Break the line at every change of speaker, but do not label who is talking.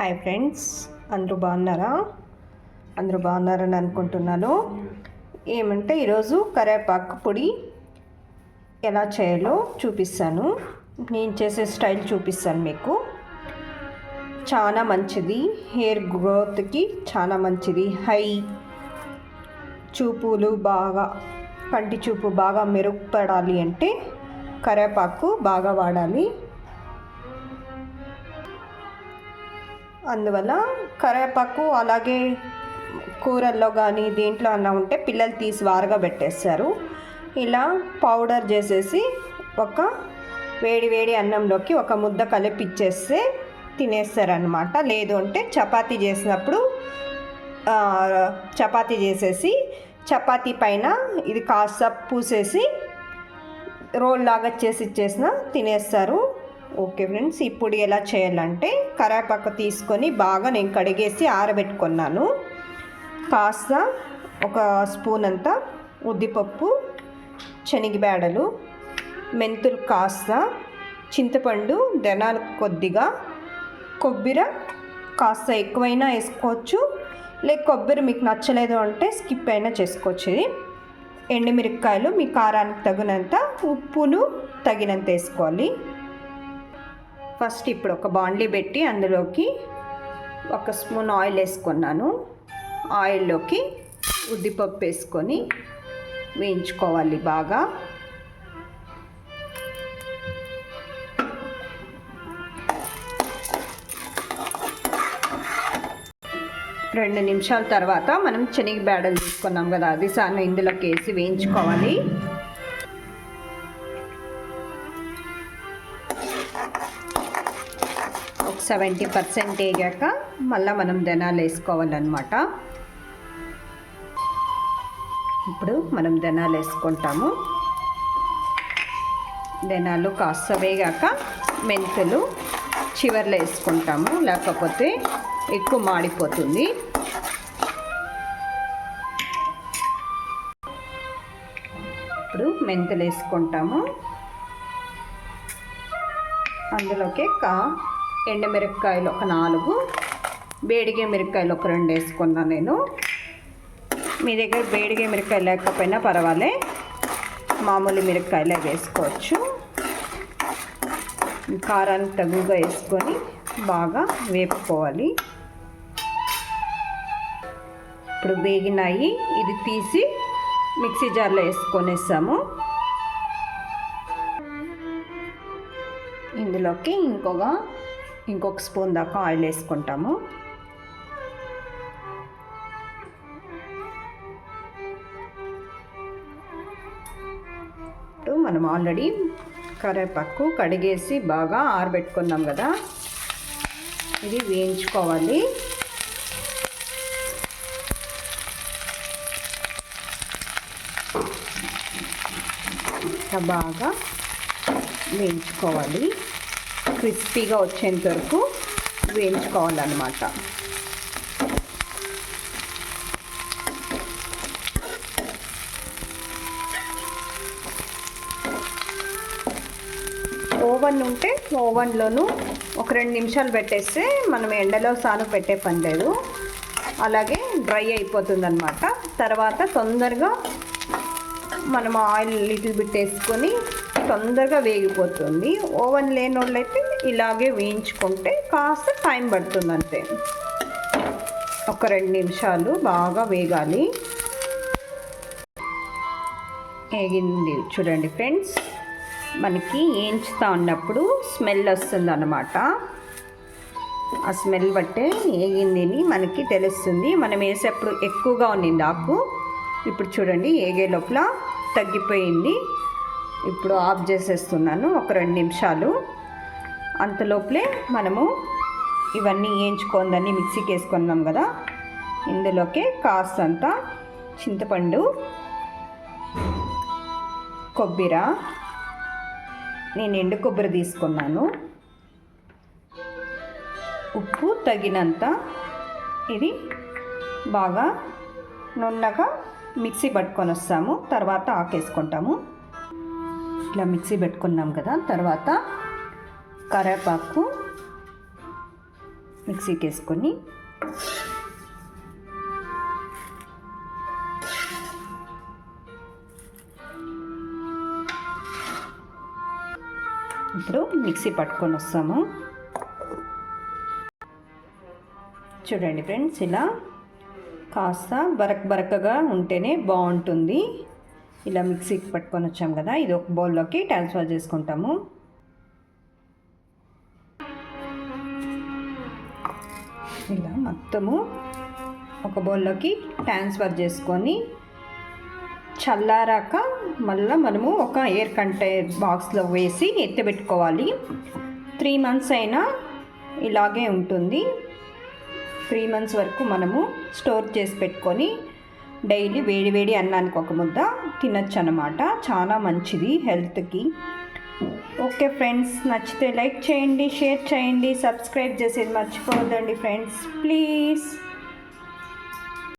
Hi friends అందరూ బాగున్నారా? అందరూ బాగున్నారని అనుకుంటున్నాను. ఏమంటే ఈరోజు కరేపాకు పొడి ఎలా చేయాలో చూపిస్తాను. నేను చేసే స్టైల్ చూపిస్తాను మీకు. చాలా మంచిది. హెయిర్ గ్రోత్కి చాలా మంచిది. హై చూపులు బాగా కంటి చూపు బాగా మెరుగుపడాలి అంటే కరేపాకు బాగా వాడాలి. అందువల్ల కరివేపాకు అలాగే కూరల్లో కానీ దేంట్లో అన్నా ఉంటే పిల్లలు తీసి వారగా పెట్టేస్తారు. ఇలా పౌడర్ చేసేసి ఒక వేడి వేడి అన్నంలోకి ఒక ముద్ద కలిపిచ్చేస్తే తినేస్తారనమాట లేదు అంటే చపాతీ చేసినప్పుడు చపాతి చపాతీ చేసేసి చపాతీ పైన ఇది కాస్త పూసేసి రోల్ లాగా చేసి ఇచ్చేసిన తినేస్తారు. ఓకే ఫ్రెండ్స్ ఇప్పుడు ఎలా చేయాలంటే కరేపాకు తీసుకొని బాగా నేను కడిగేసి ఆరబెట్టుకున్నాను. కాస్త ఒక స్పూన్ అంతా ఉద్దిపప్పు శనగబేడలు మెంతులు కాస్త చింతపండు దనాలు కొద్దిగా కొబ్బరి కాస్త ఎక్కువైనా వేసుకోవచ్చు. లేక కొబ్బరి మీకు నచ్చలేదు అంటే స్కిప్ అయినా చేసుకోవచ్చు ఇది. ఎండుమిరపకాయలు మీ కారానికి తగినంత ఉప్పును తగినంత వేసుకోవాలి. ఫస్ట్ ఇప్పుడు ఒక బాండ్లీ పెట్టి అందులోకి ఒక స్పూన్ ఆయిల్ వేసుకున్నాను. ఆయిల్లోకి ఉద్దిపప్పు వేసుకొని వేయించుకోవాలి బాగా. రెండు నిమిషాల తర్వాత మనం శనగ బేడలు తీసుకున్నాం కదా అది సాను ఇందులోకి వేసి వేయించుకోవాలి. సెవెంటీ పర్సెంట్ వేగాక మళ్ళీ మనం దెనాలు వేసుకోవాలన్నమాట. ఇప్పుడు మనం దెనాలు వేసుకుంటాము. దెనాలు కాస్త వేగాక మెంతులు చివర్లో వేసుకుంటాము. లేకపోతే ఎక్కువ మాడిపోతుంది. ఇప్పుడు మెంతులు వేసుకుంటాము. అందులోకి కా ఎండమిరపకాయలు ఒక నాలుగు వేడిగే మిరపకాయలు ఒక రెండు వేసుకున్నా నేను. మీ దగ్గర వేడిగే మిరపకాయలు లేకపోయినా పర్వాలే. మామూలు మిరపకాయలే వేసుకోవచ్చు. కారాన్ని తగుగా వేసుకొని బాగా వేపుకోవాలి. ఇప్పుడు వేగినాయి ఇది తీసి మిక్సీ జార్లో వేసుకొనేసాము. ఇందులోకి ఇంకొక ఇంకొక స్పూన్ దాకా ఆయిల్ వేసుకుంటాము. మనం ఆల్రెడీ కరేపాకు కడిగేసి బాగా ఆరబెట్టుకున్నాం కదా. ఇది వేయించుకోవాలి. బాగా వేయించుకోవాలి. క్రిస్పీగా వచ్చేంత వరకు వేయించుకోవాలన్నమాట. ఓవెన్ ఉంటే ఓవెన్లోను ఒక రెండు నిమిషాలు పెట్టేస్తే మనం ఎండలో సాను పెట్టే పని లేదు. అలాగే డ్రై అయిపోతుందన్నమాట. తర్వాత తొందరగా మనం ఆయిల్ లిటిల్ బిట్ వేసుకొని తొందరగా వేగిపోతుంది. ఓవెన్ లేని వాళ్ళైతే ఇలాగే వేయించుకుంటే కాస్త టైం పడుతుంది అంతే. ఒక రెండు నిమిషాలు బాగా వేగాలి. వేగింది చూడండి ఫ్రెండ్స్. మనకి వేయించుతా ఉన్నప్పుడు స్మెల్ వస్తుంది అన్నమాట ఆ స్మెల్ బట్టే ఏగింది మనకి తెలుస్తుంది. మనం వేసేప్పుడు ఎక్కువగా ఉన్నింది ఆకు. ఇప్పుడు చూడండి ఏగే లోపల తగ్గిపోయింది. ఇప్పుడు ఆఫ్ చేసేస్తున్నాను ఒక రెండు నిమిషాలు. అంతలోపలే మనము ఇవన్నీ వేయించుకుందని మిక్సీకి వేసుకున్నాం కదా. ఇందులోకి కాస్తంత చింతపండు కొబ్బరి. నేను ఎండు కొబ్బరి తీసుకున్నాను. ఉప్పు తగినంత ఇది బాగా నున్నగా మిక్సీ పట్టుకొని వస్తాము. తర్వాత ఆకేసుకుంటాము. ఇట్లా మిక్సీ పెట్టుకున్నాం కదా. తర్వాత కరేపాకు మిక్సీకి వేసుకొని ఇప్పుడు మిక్సీ పట్టుకొని వస్తాము. చూడండి ఫ్రెండ్స్ ఇలా కాస్త బరక్ బరకగా ఉంటేనే బాగుంటుంది. ఇలా మిక్సీకి పట్టుకొని వచ్చాము కదా ఇది ఒక బౌల్లోకి ట్రాన్స్ఫర్ చేసుకుంటాము. ఇలా మొత్తము ఒక బౌల్లోకి ట్రాన్స్ఫర్ చేసుకొని చల్లారాక మళ్ళీ మనము ఒక ఎయిర్ కంటైనర్ బాక్స్లో వేసి ఎత్తిపెట్టుకోవాలి త్రీ మంత్స్ అయినా ఇలాగే ఉంటుంది. త్రీ మంత్స్ వరకు మనము స్టోర్ చేసి పెట్టుకొని డైలీ వేడి వేడి అన్నానికి ఒక ముద్ద తినచ్చు అన్నమాట చాలా మంచిది హెల్త్కి. ఓకే ఫ్రెండ్స్ నచ్చితే లైక్ చేయండి షేర్ చేయండి సబ్స్క్రైబ్ చేసేది మర్చిపోవద్దండి ఫ్రెండ్స్. ప్లీజ్.